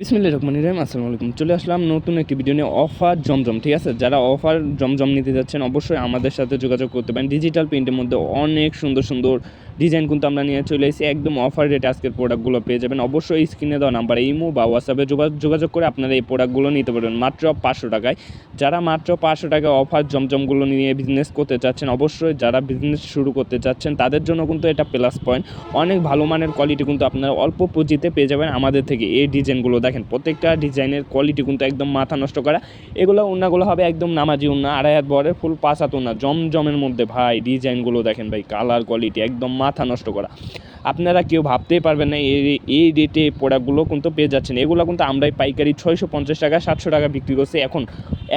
বিসমিল্লাহ রহমান রহিম, আসসালামু আলাইকুম। চলে আসলাম নতুন একটি ভিডিও নিয়ে, অফার জমজম, ঠিক আছে? যারা অফার জমজম নিতে যাচ্ছেন, অবশ্যই আমাদের সাথে যোগাযোগ করতে পারেন। ডিজিটাল প্রিন্টের মধ্যে অনেক সুন্দর সুন্দর ডিজাইন কিন্তু আমরা নিয়ে চলে এসেছি। একদম অফার রেটে আজকের প্রোডাক্টগুলো পেয়ে যাবেন। অবশ্যই স্ক্রিনে দেওয়া নাম্বার ইমো বা হোয়াটসঅ্যাপে যোগাযোগ করে আপনারা এই প্রোডাক্টগুলো নিতে পারবেন। মাত্র পাঁচশো টাকায়। যারা মাত্র পাঁচশো টাকায় অফার জমজমগুলো নিয়ে বিজনেস করতে চাচ্ছেন, অবশ্যই যারা বিজনেস শুরু করতে চাচ্ছেন, তাদের জন্য কিন্তু এটা প্লাস পয়েন্ট অনেক ভালো মানের কোয়ালিটি কিন্তু আপনারা অল্প পুঁজিতে পেয়ে যাবেন আমাদের থেকে এই ডিজাইনগুলো। দেখেন, প্রত্যেকটা ডিজাইনের কোয়ালিটি কিন্তু একদম মাথা নষ্ট করা। এগুলো, উন্নাগুলো হবে একদম নামাজি উন্না, আড়াই হাত বরের ফুল পাঁচ হাত উন্না, জমজমের মধ্যে। ভাই, ডিজাইনগুলো দেখেন ভাই কালার কোয়ালিটি একদম মাথা নষ্ট করা। আপনারা কেউ ভাবতেই পারবেন না, এই এই রেটে প্রোডাক্টগুলো কিন্তু পেয়ে যাচ্ছেন। এগুলো কিন্তু আমরাই পাইকারি ছয়শো পঞ্চাশ টাকা, সাতশো টাকা বিক্রি করছি। এখন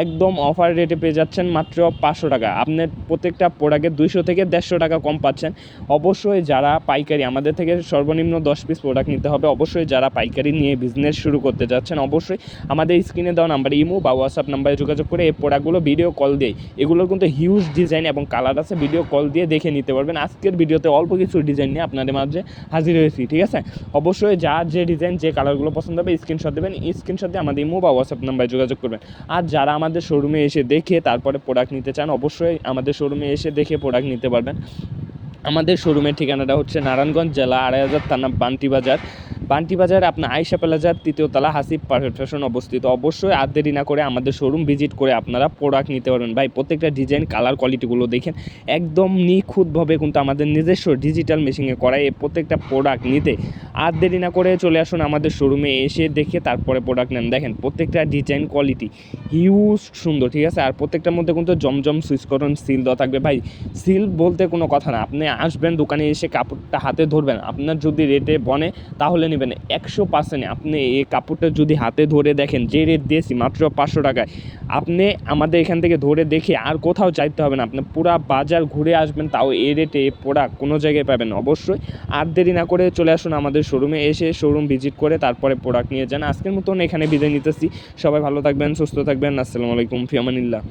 একদম অফার রেটে পেয়ে যাচ্ছেন মাত্র পাঁচশো টাকা। আপনার প্রত্যেকটা প্রোডাক্টে দুইশো থেকে দেড়শো টাকা কম পাচ্ছেন। অবশ্যই যারা পাইকারি, আমাদের থেকে সর্বনিম্ন দশ পিস প্রোডাক্ট নিতে হবে। অবশ্যই যারা পাইকারি নিয়ে বিজনেস শুরু করতে যাচ্ছেন, অবশ্যই আমাদের স্ক্রিনে দেওয়া নাম্বার ইমো বা হোয়াটসঅ্যাপ নাম্বারে যোগাযোগ করে এই প্রোডাক্টগুলো ভিডিও কল দিয়ে এগুলোর কিন্তু হিউজ ডিজাইন এবং কালার আছে ভিডিও কল দিয়ে দেখে নিতে পারবেন। আজকের ভিডিওতে অল্প কিছু ডিজাইন নিয়ে আপনাদের মাঝে হাজির হয়েছি, ঠিক আছে? অবশ্যই যার যে ডিজাইন যে কালারগুলো পছন্দ হবে স্ক্রিনশট দেবেন। স্ক্রিনশট দিয়ে আমাদের ইমো বা হোয়াটসঅ্যাপ নাম্বারে যোগাযোগ করবেন। আর যারা আমাদের শোরুমে এসে দেখে তারপরে প্রোডাক্ট নিতে চান, অবশ্যই আমাদের শোরুমে এসে দেখে প্রোডাক্ট নিতে পারবেন। আমাদের শোরুমের ঠিকানাটা হচ্ছে নারায়ণগঞ্জ জেলা আড়াই হাজার থানা বান্টি বাজার। বান্টি বাজার আপনার আয়সা প্লাজার তৃতীয় তলা হাসিব পারফেক্ট ফ্যাশন অবস্থিত। অবশ্যই আর দেরি না করে আমাদের শোরুম ভিজিট করে আপনারা প্রোডাক্ট নিতে পারবেন। ভাই, প্রত্যেকটা ডিজাইন কালার কোয়ালিটিগুলো দেখেন। একদম নিখুঁতভাবে কিন্তু আমাদের নিজস্ব ডিজিটাল মেশিনে করা এই প্রত্যেকটা প্রোডাক্ট নিতে আর দেরি না করে চলে আসুন আমাদের শোরুমে এসে দেখে তারপরে প্রোডাক্ট নেন। দেখেন, প্রত্যেকটা ডিজাইন কোয়ালিটি হিউজ সুন্দর, ঠিক আছে? আর প্রত্যেকটার মধ্যে কিন্তু জমজম সুইচ করন সিল দেওয়া থাকবে। ভাই সিল বলতে কোনো কথা না। আপনি আসবেন দোকানে এসে কাপড়টা হাতে ধরবেন। আপনার যদি রেটে বনে, তাহলে নেবেন একশো পার্সেন্ট আপনি এই কাপড়টা যদি হাতে ধরে দেখেন, যে রেট দিয়েছি মাত্র পাঁচশো টাকায়, আপনি আমাদের এখান থেকে ধরে দেখে আর কোথাও চাইতে হবে না। আপনি পুরা বাজার ঘুরে আসবেন, তাও এই রেটে প্রোডাক্ট কোনো জায়গায় পাবেন অবশ্যই আর দেরি না করে চলে আসুন আমাদের শোরুমে এসে শোরুম ভিজিট করে তারপরে প্রোডাক্ট নিয়ে যান। আজকের মতন এখানে বিদায় নিতেছি। সবাই ভালো থাকবেন, সুস্থ থাকবেন। আসসালামু আলাইকুম, ফিয়ামানিল্লাহ।